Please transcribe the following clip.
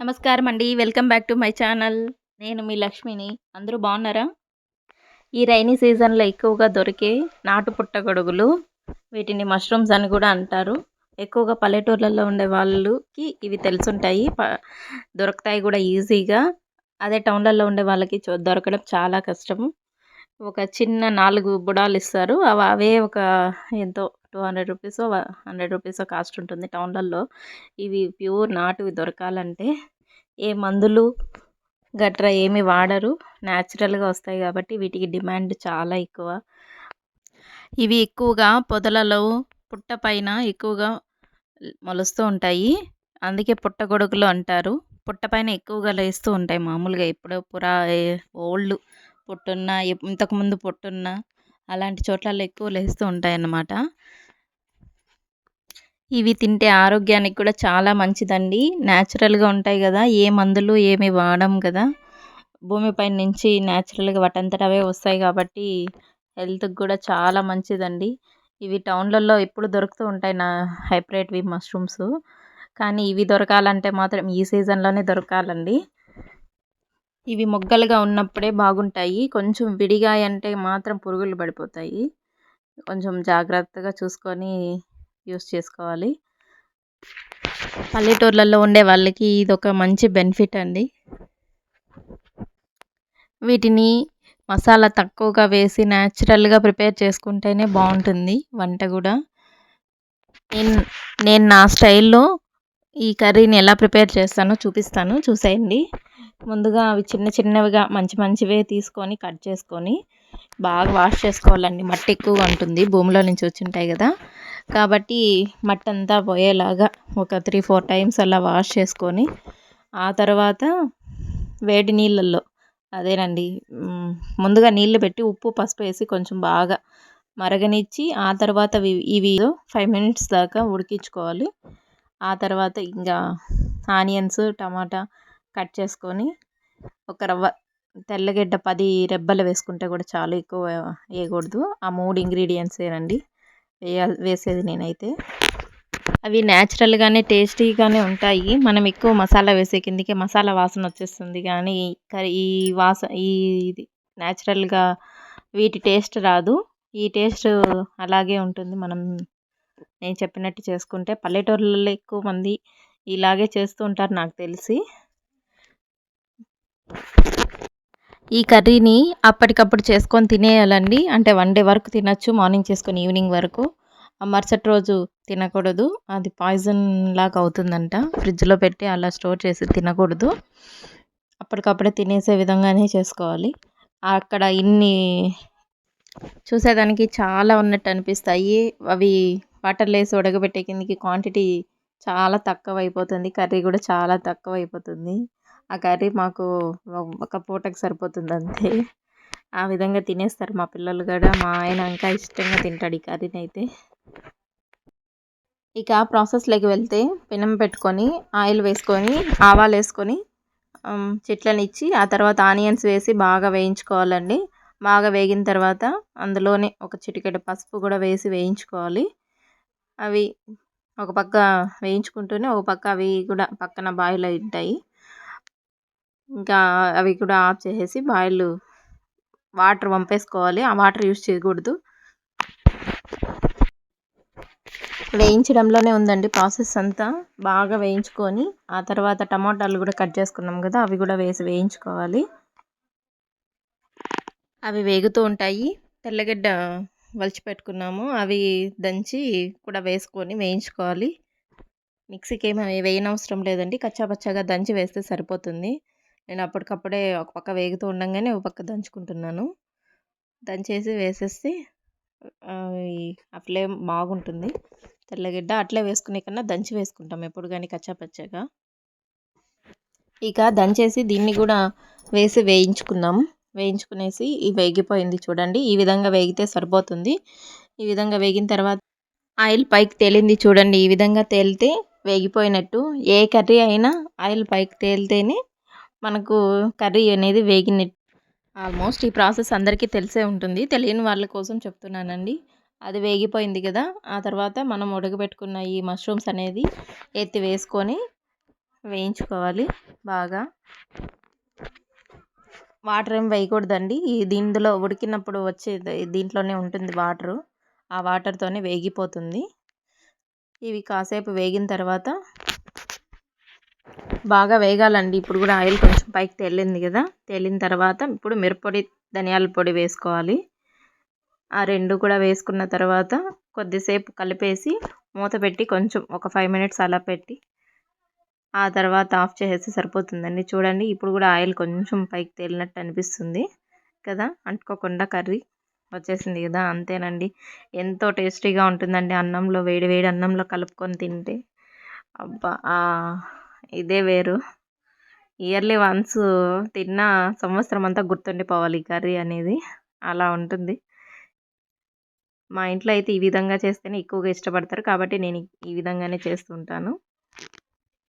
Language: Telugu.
నమస్కారం అండి. Welcome back to my channel. నేను మీ లక్ష్మిని. అందరూ బాగున్నారా? ఈ రైనీ సీజన్లో ఎక్కువగా దొరికే నాటు పుట్టగొడుగులు వీటిని మష్రూమ్స్ అని కూడా అంటారు. ఎక్కువగా పల్లెటూర్లలో ఉండే వాళ్ళకి ఇవి తెలుసుంటాయి. ప దొరుకుతాయి కూడా ఈజీగా. అదే టౌన్లలో ఉండే వాళ్ళకి దొరకడం చాలా కష్టం. ఒక చిన్న నాలుగు బుడాలు ఇస్తారు. అవి అవే ఒక ఎంతో two hundred rupees hundred rupees cost ఉంటుంది టౌన్లలో ఇవి ప్యూర్ నాటువి దొరకాలంటే ఏ మందులు గట్రా ఏమి వాడరు. న్యాచురల్గా వస్తాయి కాబట్టి వీటికి డిమాండ్ చాలా ఎక్కువ. ఇవి ఎక్కువగా పొదలలో పుట్ట పైన ఎక్కువగా మొలుస్తూ ఉంటాయి. అందుకే పుట్టగొడుగులు అంటారు. పుట్ట పైన ఎక్కువగా లేస్తూ ఉంటాయి మామూలుగా ఎప్పుడో పురా ఓల్డ్ పుట్టున్న ఇంతకుముందు పుట్టున్న అలాంటి చోట్లలో ఎక్కువ లేస్తూ ఉంటాయి అన్నమాట ఇవి తింటే ఆరోగ్యానికి కూడా చాలా మంచిదండి. న్యాచురల్గా ఉంటాయి కదా ఏ మందులు ఏమి వాడం కదా. భూమిపై నుంచి న్యాచురల్గా వాటంతట అవే వస్తాయి కాబట్టి హెల్త్కి కూడా చాలా మంచిదండి. ఇవి టౌన్లలో ఎప్పుడు దొరుకుతూ ఉంటాయి నా హైబ్రిడ్వి మష్రూమ్స్. కానీ ఇవి దొరకాలంటే మాత్రం ఈ సీజన్లోనే దొరకాలండి. ఇవి మొగ్గలుగా ఉన్నప్పుడే బాగుంటాయి. కొంచెం విడిగా అంటే మాత్రం పురుగులు పడిపోతాయి. కొంచెం జాగ్రత్తగా చూసుకొని యూస్ చేసుకోవాలి. పల్లెటూర్లలో ఉండే వాళ్ళకి ఇది ఒక మంచి బెనిఫిట్ అండి. వీటిని మసాలా తక్కువగా వేసి న్యాచురల్గా ప్రిపేర్ చేసుకుంటేనే బాగుంటుంది వంట కూడా. నేను నేను నా స్టైల్లో ఈ కర్రీని ఎలా ప్రిపేర్ చేస్తానో చూపిస్తాను. చూసేయండి. ముందుగా అవి చిన్న చిన్నవిగా మంచి మంచివే తీసుకొని కట్ చేసుకొని బాగా వాష్ చేసుకోవాలండి. మట్టి ఎక్కువగా ఉంటుంది. భూమిలో నుంచి వచ్చి ఉంటాయి కదా. కాబట్టి మట్టి అంతా పోయేలాగా ఒక త్రీ ఫోర్ టైమ్స్ అలా వాష్ చేసుకొని ఆ తర్వాత వేడి నీళ్ళల్లో అదేనండి ముందుగా నీళ్ళు పెట్టి ఉప్పు పసుపు వేసి కొంచెం బాగా మరగనిచ్చి ఆ తర్వాత ఇవి ఫైవ్ మినిట్స్ దాకా ఉడికించుకోవాలి. ఆ తర్వాత ఇంకా ఆనియన్స్ టమాటా కట్ చేసుకొని ఒక రవ్వ తెల్లగడ్డ పది రెబ్బలు వేసుకుంటే కూడా చాలా ఎక్కువ వేయకూడదు. ఆ మూడు ఇంగ్రీడియంట్సేనండి వేయ వేసేది నేనైతే. అవి న్యాచురల్గానే టేస్టీగానే ఉంటాయి. మనం ఎక్కువ మసాలా వేసే కిందకే మసాలా వాసన వచ్చేస్తుంది. కానీ కర్రీ ఈ వాస ఈ ఇది న్యాచురల్గా వీటి టేస్ట్ రాదు. ఈ టేస్ట్ అలాగే ఉంటుంది. మనం నేను చెప్పినట్టు చేసుకుంటే పల్లెటూర్లలో ఎక్కువ మంది ఇలాగే చేస్తూ ఉంటారు నాకు తెలిసి. ఈ కర్రీని అప్పటికప్పుడు చేసుకొని తినేయాలండి. అంటే వన్ డే వరకు తినచ్చు మార్నింగ్ చేసుకొని ఈవినింగ్ వరకు. మరుసటి రోజు తినకూడదు. అది పాయిజన్ లాగా అవుతుందంట. ఫ్రిడ్జ్లో పెట్టి అలా స్టోర్ చేసి తినకూడదు. అప్పటికప్పుడే తినేసే విధంగానే చేసుకోవాలి. అక్కడ ఇన్ని చూసేదానికి చాలా ఉన్నట్టు అనిపిస్తాయి. అవి వాటర్లో వేసి ఉడకబెట్టే కిందకి క్వాంటిటీ చాలా తక్కువ అయిపోతుంది కర్రీ కూడా చాలా తక్కువ అయిపోతుంది ఆ కర్రీ మాకు ఒక పూటకి సరిపోతుంది అంతే ఆ విధంగా తినేస్తారు మా పిల్లలు కూడా. మా ఆయన ఇంకా ఇష్టంగా తింటాడు ఈ కర్రీని అయితే. ఇక ప్రాసెస్లోకి వెళ్తే పెనం పెట్టుకొని ఆయిల్ వేసుకొని ఆవాలు వేసుకొని ఇచ్చి ఆ తర్వాత ఆనియన్స్ వేసి బాగా వేయించుకోవాలండి. బాగా వేగిన తర్వాత అందులోనే ఒక చిటికెడు పసుపు కూడా వేసి వేయించుకోవాలి. అవి ఒక పక్క వేయించుకుంటూనే ఒక పక్క అవి కూడా పక్కన బాయిల్ అయి ఉంటాయి. ఇంకా అవి కూడా ఆఫ్ చేసేసి బాయిల్ వాటర్ పంపేసుకోవాలి ఆ వాటర్ యూస్ చేయకూడదు. వేయించడంలోనే ఉందండి ప్రాసెస్ అంతా. బాగా వేయించుకొని ఆ తర్వాత టమాటాలు కూడా కట్ చేసుకున్నాం కదా అవి కూడా వేసి వేయించుకోవాలి. అవి వేగుతూ ఉంటాయి. తెల్లగడ్డ వలిచి పెట్టుకున్నాము. అవి దంచి కూడా వేసుకొని వేయించుకోవాలి. మిక్సీకి ఏమి వేయనవసరం లేదండి. కచ్చాపచ్చాగా దంచి వేస్తే సరిపోతుంది. నేను అప్పటికప్పుడే ఒక పక్క వేగుతూ ఉండగానే ఒక పక్క దంచుకుంటున్నాను. దంచేసి వేసేస్తే ఆ ఫ్లేమ్ బాగుంటుంది. తెల్లగడ్డ అట్లే వేసుకునే కన్నా దంచి వేసుకుంటాం ఎప్పుడు కానీ కచ్చాపచ్చాగా. ఇక దంచేసి దీన్ని కూడా వేసి వేయించుకుందాం. వేయించుకునేసి ఇది వేగిపోయింది చూడండి. ఈ విధంగా వేగితే సరిపోతుంది. ఈ విధంగా వేగిన తర్వాత ఆయిల్ పైకి తేలింది చూడండి. ఈ విధంగా తేలితే వేగిపోయినట్టు. ఏ కర్రీ అయినా ఆయిల్ పైకి తేలితేనే మనకు కర్రీ అనేది వేగినట్టు ఆల్మోస్ట్ ఈ ప్రాసెస్ అందరికీ తెలిసే ఉంటుంది. తెలియని వాళ్ళ కోసం చెప్తున్నానండి. అది వేగిపోయింది కదా ఆ తర్వాత మనం ఉడకబెట్టుకున్న ఈ మష్రూమ్స్ అనేది ఎత్తి వేసుకొని వేయించుకోవాలి బాగా. వాటర్ ఏం వేయకూడదండి. ఈ దీనిలో ఉడికినప్పుడు వచ్చే దీంట్లోనే ఉంటుంది వాటరు. ఆ వాటర్తోనే వేగిపోతుంది. ఇవి కాసేపు వేగిన తర్వాత బాగా వేగాలండి. ఇప్పుడు కూడా ఆయిల్ కొంచెం పైకి తేలింది కదా. తేలిన తర్వాత ఇప్పుడు మిరపొడి ధనియాల పొడి వేసుకోవాలి. ఆ రెండు కూడా వేసుకున్న తర్వాత కొద్దిసేపు కలిపేసి మూత పెట్టి కొంచెం ఒక ఫైవ్ మినిట్స్ అలా పెట్టి ఆ తర్వాత ఆఫ్ చేసేస్తే సరిపోతుందండి. చూడండి ఇప్పుడు కూడా ఆయిల్ కొంచెం పైకి తేలినట్టు అనిపిస్తుంది కదా. అంటుకోకుండా కర్రీ వచ్చేసింది కదా అంతేనండి. ఎంతో టేస్టీగా ఉంటుందండి అన్నంలో వేడి వేడి అన్నంలో కలుపుకొని తింటే. అబ్బా ఇదే వేరు. ఇయర్లీ వన్స్ తిన్న సంవత్సరం అంతా గుర్తుండిపోవాలి ఈ కర్రీ అనేది. అలా ఉంటుంది. మా ఇంట్లో అయితే ఈ విధంగా చేస్తేనే ఎక్కువగా ఇష్టపడతారు కాబట్టి నేను ఈ విధంగానే చేస్తుంటాను